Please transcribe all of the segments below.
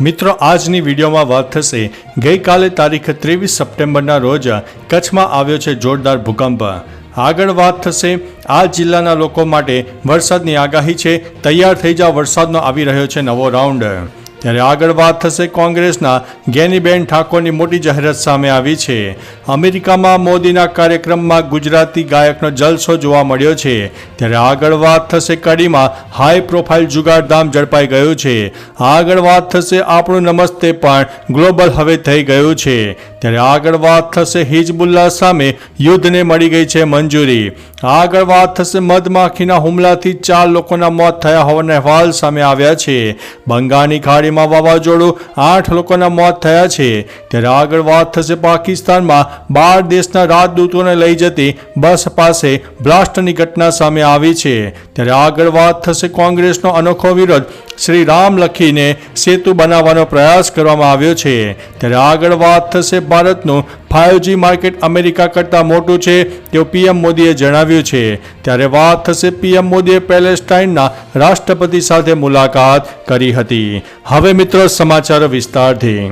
મિત્રો, આજની વિડીયોમાં વાત થશે, ગઈકાલે તારીખ ત્રેવીસ સપ્ટેમ્બરના રોજ કચ્છમાં આવ્યો છે જોરદાર ભૂકંપ. આગળ વાત થશે, આ જિલ્લાના લોકો માટે વરસાદની આગાહી છે, તૈયાર થઈ જાઓ વરસાદનો આવી રહ્યો છે નવો રાઉન્ડ. ત્યારે આગળ વાત થશે કોંગ્રેસના ગેનીબેન ઠાકોરની મોટી જાહેરાત સામે આવી છે. અમેરિકામાં મોદીના કાર્યક્રમમાં ગુજરાતી ગાયકનો જલસો જોવા મળ્યો છે. ત્યારે આગળ વાત થશે કડીમાં હાઈ પ્રોફાઇલ જુગારધામ ઝડપાઈ ગયું છે. આગળ વાત થશે આપણું નમસ્તે પણ ગ્લોબલ હવે થઈ ગયું છે. ત્યારે આગળ વાત થશે હિજબુલ્લા સામે યુદ્ધને મળી ગઈ છે મંજૂરી. આગળ વાત થશે મધમાખીના હુમલાથી ચાર લોકોના મોત થયા હોવાના અહેવાલ સામે આવ્યા છે. બંગાળની ખાડીમાં વાવાઝોડું આઠ લોકોના મોત થયા છે. ત્યારે આગળ વાત થશે પાકિસ્તાનમાં. બાર દેશના રાજદૂતોને લઈ જતી બસ પાસે બ્લાસ્ટની ઘટના સામે આવી છે. ત્યારે આગળ વાત થશે કોંગ્રેસનો અનોખો વિરોધ. શ્રી રામ લખીને સેતુ બનાવવાનો પ્રયાસ કરવામાં આવ્યો છે. ત્યારે આગળ વાત થશે ભારતનું ફાઇવ જી માર્કેટ અમેરિકા કરતાં મોટું છે, તેવું પીએમ મોદીએ જણાવ્યું છે. ત્યારે વાત થશે પીએમ મોદીએ પેલેસ્ટાઇનના રાષ્ટ્રપતિ સાથે મુલાકાત કરી હતી. હવે મિત્રો સમાચાર વિસ્તારથી.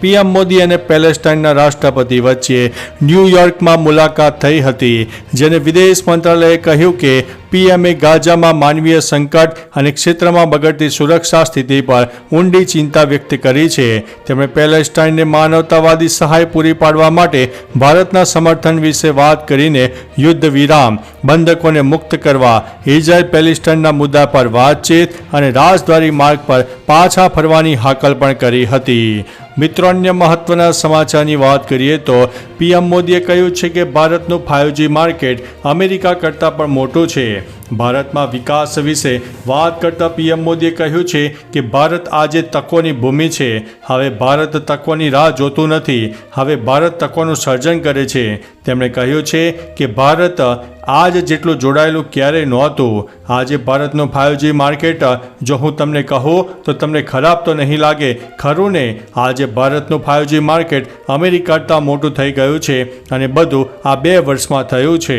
પીએમ મોદી અને પેલેસ્ટાઇનના રાષ્ટ્રપતિ વચ્ચે ન્યૂયોર્કમાં મુલાકાત થઈ હતી, જેને વિદેશ મંત્રાલયે કહ્યું કે પીએમએ ગાઝામાં માનવીય સંકટ અને ક્ષેત્રમાં બગડતી સુરક્ષા સ્થિતિ પર ઊંડી ચિંતા વ્યક્ત કરી છે. તેમણે પેલેસ્ટાઇનને માનવતાવાદી સહાય પૂરી પાડવા માટે ભારતના સમર્થન વિશે વાત કરીને યુદ્ધ વિરામ, બંધકોને મુક્ત કરવા ઇઝરાયલ પેલેસ્ટાઇનના મુદ્દા પર વાતચીત અને રાજદ્વારી માર્ગ પર પાછા ફરવાની હાકલ પણ કરી હતી. મિત્રો, અન્ય મહત્વના સમાચારની વાત કરીએ તો પીએમ મોદીએ કહ્યું છે કે ભારતનું ફાઇવજી માર્કેટ અમેરિકા કરતાં પણ મોટું છે. ભારતમાં વિકાસ વિશે વાત કરતા પીએમ મોદીએ કહ્યું છે કે ભારત આજે તકોની ભૂમિ છે. હવે ભારત તકોની રાહ જોતું નથી. હવે ભારત તકોનું સર્જન કરે છે. તેમણે કહ્યું છે કે ભારત આજ જેટલું જોડાયેલું ક્યારેય નહોતું. આજે ભારતનું ફાઇવજી માર્કેટ, જો હું તમને કહું, તો તમને ખરાબ તો નહીં લાગે. ખરું ને? આજે ભારતનું ફાઇવજી માર્કેટ અમેરિકા કરતાં મોટું થઈ ગયું છે અને બધું આ બે વર્ષમાં થયું છે.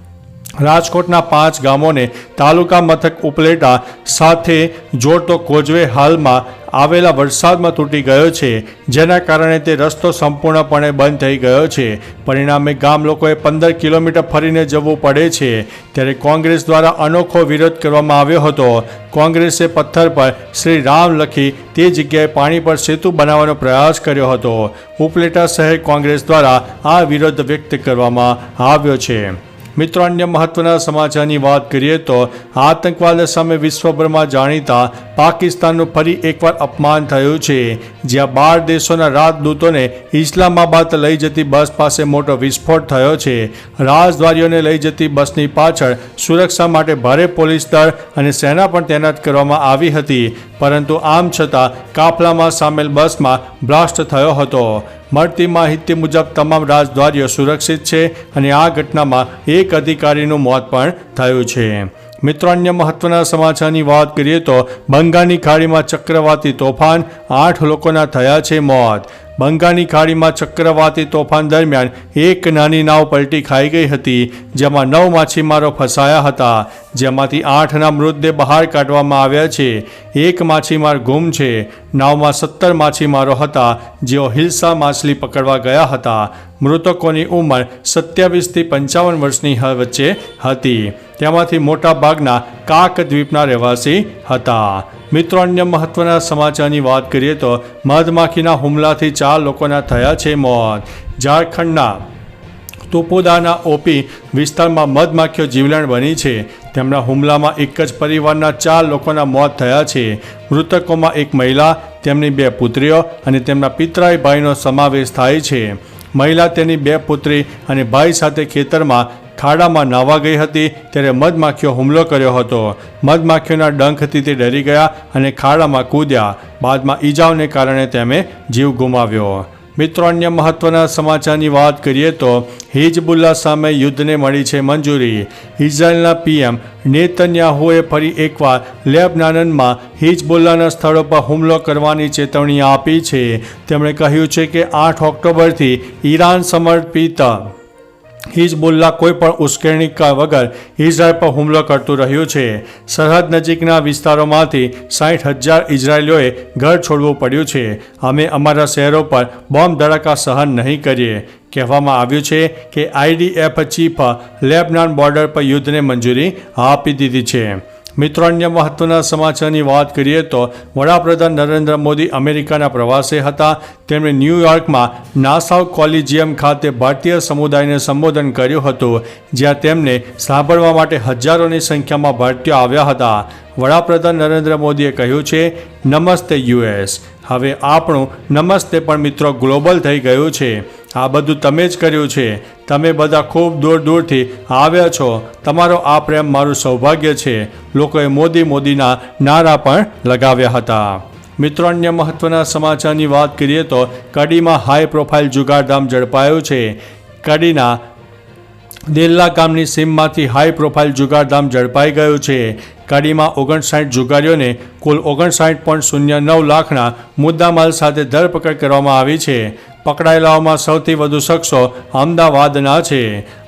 રાજકોટના પાંચ ગામોને તાલુકા મથક ઉપલેટા સાથે જોડતો કોજવે હાલમાં આવેલા વરસાદમાં તૂટી ગયો છે. જેના કારણે તે રસ્તો સંપૂર્ણપણે બંધ થઈ ગયો છે. પરિણામે ગામ લોકોએ પંદર કિલોમીટર ફરીને જવું પડે છે. ત્યારે કોંગ્રેસ દ્વારા અનોખો વિરોધ કરવામાં આવ્યો હતો. કોંગ્રેસે પથ્થર પર શ્રી રામ લખી તે જગ્યાએ પાણી પર સેતુ બનાવવાનો પ્રયાસ કર્યો હતો. ઉપલેટા શહેર કોંગ્રેસ દ્વારા આ વિરોધ વ્યક્ત કરવામાં આવ્યો છે. મિત્રો અન્ય મહત્વના સમાચારની વાત કરીએ તો આતંકવાદ સામે વિશ્વભરમાં જાણીતા પાકિસ્તાનનું ફરી એકવાર અપમાન થયું છે. જ્યાં બાર દેશોના રાજદૂતોને ઇસ્લામાબાદ લઈ જતી બસ પાસે મોટો વિસ્ફોટ થયો છે. રાજદ્વારીઓને લઈ જતી બસની પાછળ સુરક્ષા માટે ભારે પોલીસ દળ અને સેના પણ તૈનાત કરવામાં આવી હતી. પરંતુ આમ છતાં કાફલામાં સામેલ બસમાં બ્લાસ્ટ થયો હતો. મળતી માહિતી મુજબ તમામ રાજદ્વારીઓ સુરક્ષિત છે અને આ ઘટનામાં એક અધિકારીનું મોત પણ થયું છે. મિત્રો અન્ય મહત્વના સમાચારની વાત કરીએ તો બંગાળની ખાડીમાં ચક્રવાતી તોફાન, આઠ લોકોના થયા છે મોત. બંગાળની ખાડીમાં ચક્રવાતી તોફાન દરમિયાન એક નાની નાવ પલટી ખાઈ ગઈ હતી, જેમાં નવ માછીમારો ફસાયા હતા. જેમાંથી આઠના મૃતદેહ બહાર કાઢવામાં આવ્યા છે. એક માછીમાર ગુમ છે. નાવમાં સત્તર માછીમારો હતા, જેઓ હિલ્સા માછલી પકડવા ગયા હતા. મૃતકોની ઉંમર સત્યાવીસથી પંચાવન વર્ષની વચ્ચે હતી. તેમાંથી મોટા ભાગના કાક દ્વીપના રહેવાસી હતા. મિત્રો, અન્ય મહત્વના સમાચારની વાત કરીએ તો મધમાખીના હુમલાથી ચાર લોકોના થયા છે મોત. ઝારખંડના તુપુદાના ઓપી વિસ્તારમાં મધમાખીઓ જીવલેણ બની છે. તેમના હુમલામાં એક જ પરિવારના ચાર લોકોના મોત થયા છે. મૃતકોમાં એક મહિલા, તેમની બે પુત્રીઓ અને તેમના પિતરાઈ ભાઈનો સમાવેશ થાય છે. મહિલા તેની બે પુત્રી અને ભાઈ સાથે ખેતરમાં ખાડામાં નાહવા ગઈ હતી, ત્યારે મધમાખીઓ હુમલો કર્યો હતો. મધમાખીઓના ડંખથી તે ડરી ગયા અને ખાડામાં કૂદ્યા. બાદમાં ઈજાઓને કારણે તેમણે જીવ ગુમાવ્યો. મિત્રો, અન્ય મહત્વના સમાચારની વાત કરીએ તો હિજબુલ્લા સામે યુદ્ધને મળી છે મંજૂરી. ઇઝરાયેલના પીએમ નેતન્યાહુએ ફરી એકવાર લેબનાનમાં હિજબુલ્લાના સ્થળો પર હુમલો કરવાની ચેતવણી આપી છે. તેમણે કહ્યું છે કે આઠ ઓક્ટોબરથી ઈરાન સમર્પિત હિઝબુલ્લા કોઈ પણ ઉશ્કેરણી વગર ઇઝરાયલ પર હુમલો કરતું રહ્યું છે. સરહદ નજીકના વિસ્તારોમાંથી સાઠ હજાર ઇઝરાયલીઓએ ઘર છોડવું પડ્યું છે. અમે અમારા શહેરો પર બોમ્બ ધડાકા સહન નહીં કરીએ. કહેવામાં આવ્યું છે કે આઈડીએફ ચીફ લેબનાન બોર્ડર પર યુદ્ધને મંજૂરી આપી દીધી છે. મિત્રો, અન્ય મહત્વના સમાચારની વાત કરીએ તો વડાપ્રધાન નરેન્દ્ર મોદી અમેરિકાના પ્રવાસે હતા. તેમણે ન્યૂયોર્કમાં નાસાઉ કોલિજિયમ ખાતે ભારતીય સમુદાયને સંબોધન કર્યું હતું, જ્યાં તેમને સાંભળવા માટે હજારોની સંખ્યામાં ભારતીયો આવ્યા હતા. વડાપ્રધાન નરેન્દ્ર મોદીએ કહ્યું છે, નમસ્તે યુએસ હવે આપણું નમસ્તે પણ મિત્રો ગ્લોબલ થઈ ગયું છે. આ બધું તમે જ કર્યું છે. તમે બધા ખૂબ દૂર દૂરથી આવ્યા છો. તમારો આ પ્રેમ મારું સૌભાગ્ય છે. લોકોએ મોદી મોદીના નારા પણ લગાવ્યા હતા. મિત્રો, અન્ય મહત્વના સમાચારની વાત કરીએ તો કડીમાં હાઈ પ્રોફાઇલ જુગારધામ ઝડપાયું છે. કડીના દેલ્લા ગામની સીમમાંથી હાઈ પ્રોફાઇલ જુગારધામ ઝડપાઈ ગયું છે. કડીમાં ઓગણસાઠ જુગારીઓને કુલ ઓગણસાઠ પોઈન્ટ શૂન્ય નવ લાખના મુદ્દામાલ સાથે ધરપકડ કરવામાં આવી છે. પકડાયેલાઓમાં સૌથી વધુ શખ્સો અમદાવાદના છે.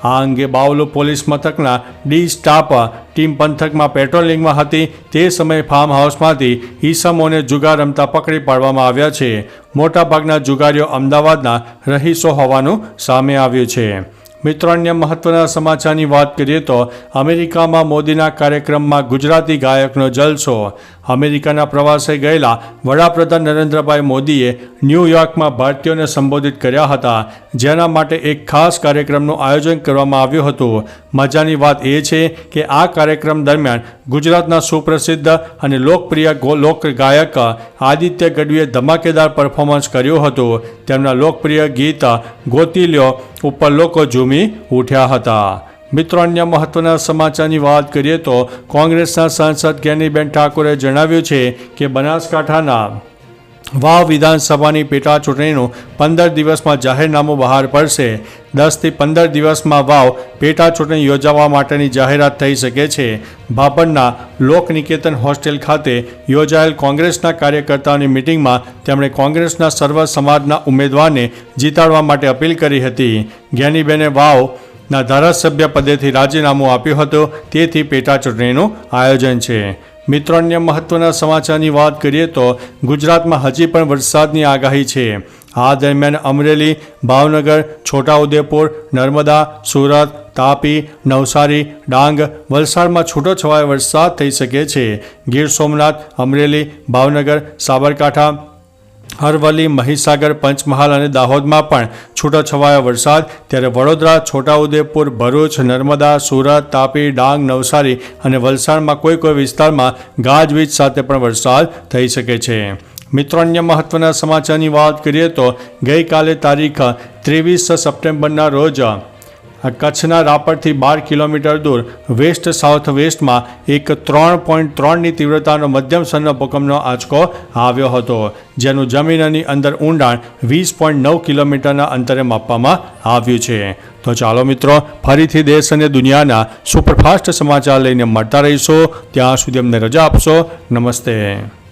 આ અંગે બાવલુ પોલીસ મથકના ડી સ્ટાફ ટીમ પંથકમાં પેટ્રોલિંગમાં હતી. તે સમયે ફાર્મ હાઉસમાંથી ઈસમોને જુગાર રમતા પકડી પાડવામાં આવ્યા છે. મોટાભાગના જુગારીઓ અમદાવાદના રહીશો હોવાનું સામે આવ્યું છે. મિત્રો, અન્ય મહત્વના સમાચારની વાત કરીએ તો અમેરિકામાં મોદીના કાર્યક્રમમાં ગુજરાતી ગાયકનો જલસો. અમેરિકાના પ્રવાસે ગયેલા વડાપ્રધાન નરેન્દ્રભાઈ મોદીએ ન્યૂયોર્કમાં ભારતીયોને સંબોધિત કર્યા હતા, જેના માટે એક ખાસ કાર્યક્રમનું આયોજન કરવામાં આવ્યું હતું. મજાની વાત એ છે કે આ કાર્યક્રમ દરમિયાન ગુજરાતના સુપ્રસિદ્ધ અને લોકપ્રિય લોક ગાયક આદિત્ય ગઢવીએ ધમાકેદાર પરફોર્મન્સ કર્યું હતું. તેમના લોકપ્રિય ગીત ગોતી લ્યો ઉપર લોકો ઝૂમી ઉઠ્યા હતા. મિત્રો, અન્ય મહત્વના સમાચારની વાત કરીએ તો કોંગ્રેસના સાંસદ જ્ઞાનીબેન ઠાકોરે જણાવ્યું છે કે બનાસકાંઠાના વાવ વિધાનસભાની પેટા ચૂંટણીનું પંદર દિવસમાં જાહેરનામું બહાર પડશે. દસથી પંદર દિવસમાં વાવ પેટા ચૂંટણી યોજાવા માટેની જાહેરાત થઈ શકે છે. ભાપડના લોકનિકેતન હોસ્ટેલ ખાતે યોજાયેલ કોંગ્રેસના કાર્યકર્તાઓની મિટિંગમાં તેમણે કોંગ્રેસના સર્વ સમાજના ઉમેદવારને જીતાડવા માટે અપીલ કરી હતી. જ્ઞાનીબેને વાવ ના ધારાસભ્ય પદેથી રાજીનામું આપ્યું હતું. તેથી પેટા ચૂંટણીનું આયોજન છે. મિત્રો, અન્ય મહત્વના સમાચારની વાત કરીએ તો ગુજરાતમાં હજી પણ વરસાદની આગાહી છે. આ દરમિયાન અમરેલી, ભાવનગર, છોટાઉદેપુર, નર્મદા, સુરત, તાપી, નવસારી, ડાંગ, વલસાડમાં છૂટોછવાયો વરસાદ થઈ શકે છે. ગીર સોમનાથ, અમરેલી, ભાવનગર, સાબરકાંઠા અરવલ્લી મહીસાગર, પંચમહાલ અને દાહોદમાં પણ છૂટોછવાયો વરસાદ. ત્યારે વડોદરા, છોટાઉદેપુર, ભરૂચ, નર્મદા, સુરત, તાપી, ડાંગ, નવસારી અને વલસાડમાં કોઈ કોઈ વિસ્તારમાં ગાજવીજ સાથે પણ વરસાદ થઈ શકે છે. મિત્રો, અન્ય મહત્વના સમાચારની વાત કરીએ તો ગઈકાલે તારીખ ત્રેવીસ સપ્ટેમ્બરના રોજ કચ્છના રાપરથી બાર કિલોમીટર દૂર વેસ્ટ સાઉથ વેસ્ટમાં એક ત્રણ પોઈન્ટ ત્રણની તીવ્રતાનો મધ્યમ સ્તરનો ભૂકંપનો આંચકો આવ્યો હતો, જેનું જમીનની અંદર ઊંડાણ વીસ પોઈન્ટ નવ કિલોમીટરના અંતરે માપવામાં આવ્યું છે. તો ચાલો મિત્રો, ફરીથી દેશ અને દુનિયાના સુપરફાસ્ટ સમાચાર લઈને મળતા રહીશો. ત્યાં સુધી અમને રજા આપશો. નમસ્તે.